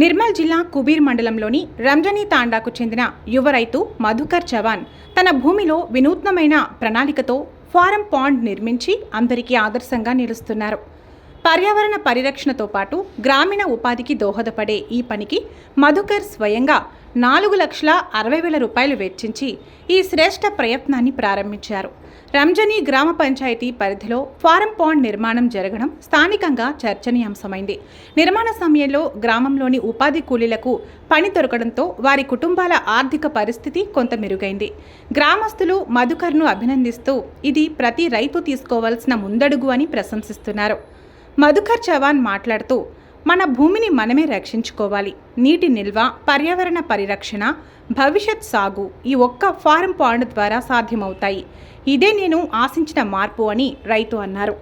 నిర్మల్ జిల్లా కుబీర్ మండలంలోని రంజనీ తాండాకు చెందిన యువ రైతు మధుకర్ చవాన్ తన భూమిలో వినూత్నమైన ప్రణాళికతో ఫారం పాండ్ నిర్మించి అందరికీ ఆదర్శంగా నిలుస్తున్నారు. పర్యావరణ పరిరక్షణతో పాటు గ్రామీణ ఉపాధికి దోహదపడే ఈ పనికి మధుకర్ స్వయంగా నాలుగు లక్షల అరవై వేల రూపాయలు వెచ్చించి ఈ శ్రేష్ఠ ప్రయత్నాన్ని ప్రారంభించారు. రంజనీ గ్రామ పంచాయతీ పరిధిలో ఫారం పాండ్ నిర్మాణం జరగడం స్థానికంగా చర్చనీయాంశమైంది. నిర్మాణ సమయంలో గ్రామంలోని ఉపాధి కూలీలకు పని దొరకడంతో వారి కుటుంబాల ఆర్థిక పరిస్థితి కొంత మెరుగైంది. గ్రామస్తులు మధుకర్ను అభినందిస్తూ ఇది ప్రతి రైతు తీసుకోవాల్సిన ముందడుగు అని ప్రశంసిస్తున్నారు. మధుకర్ చవాన్ మాట్లాడుతూ మన భూమిని మనమే రక్షించుకోవాలి. నీటి నిల్వ పర్యావరణ పరిరక్షణ భవిష్యత్ సాగు ఈ ఒక్క ఫారం పాండ్ ద్వారా సాధ్యమవుతాయి. ఇదే నేను ఆశించిన మార్పు అని రైతు అన్నారు.